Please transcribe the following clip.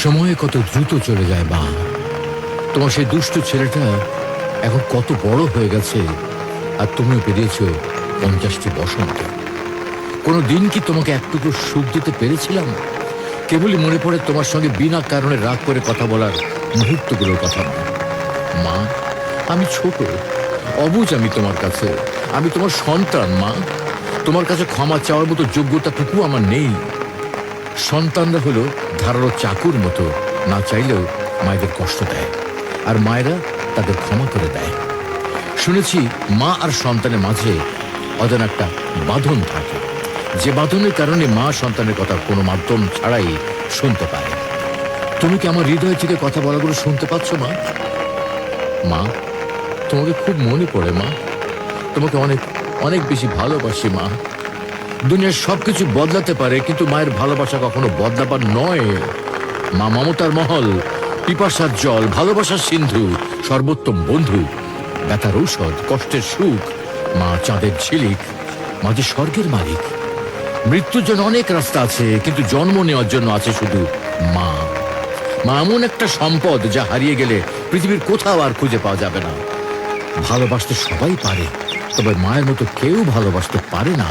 সময় কত দ্রুত চলে যায়, মা। তোমার সেই দুষ্ট ছেলেটা এখন কত বড় হয়ে গেছে, আর তুমিও পেরিয়েছ পঞ্চাশটি বসন্ত। কোনো দিন কি তোমাকে একটুকু সুখ দিতে পেরেছিলাম? কেবলই মনে পড়ে তোমার সঙ্গে বিনা কারণে রাগ করে কথা বলার মুহূর্তগুলোর কথা মা, আমি ছোট অবুজ আমি তোমার কাছে। আমি তোমার সন্তান, মা। তোমার কাছে ক্ষমা চাওয়ার মতো যোগ্যতাটুকু আমার নেই। সন্তানরা হলো ধারালো চাকুর মতো, না চাইলেও মায়েদের কষ্ট দেয় আর মায়েরা তাদের ক্ষমা করে দেয়। শুনেছি মা আর সন্তানের মাঝে অজানা একটা বাঁধন থাকে। যে বাঁধনের কারণে মা সন্তানের কথা কোনো মাধ্যম ছাড়াই শুনতে পারে। তুমি কি আমার হৃদয় থেকে কথা বলাগুলো শুনতে পাচ্ছ, মা? মা, তোমাকে খুব মনে পড়ে, মা। তোমাকে অনেক অনেক বেশি ভালোবাসি, মা। দুনিয়ার সবকিছু বদলাতে পারে, কিন্তু মায়ের ভালোবাসা কখনো বদলাবার নয়। মা মমতার মহল, পিপাসার জল, ভালোবাসার সিন্ধু, সর্বোত্তম বন্ধু, ব্যথার ঔষধ, কষ্টের সুখ, মা চাঁদের ঝিলিক, মা যে স্বর্গের মালিক। মৃত্যুর জন্য অনেক রাস্তা আছে, কিন্তু জন্ম নেওয়ার জন্য আছে শুধু মা। মা এমন একটা সম্পদ যা হারিয়ে গেলে পৃথিবীর কোথাও আর খুঁজে পাওয়া যাবে না। ভালোবাসতে সবাই পারে, তবে মায়ের মতো কেউ ভালোবাসতে পারে না।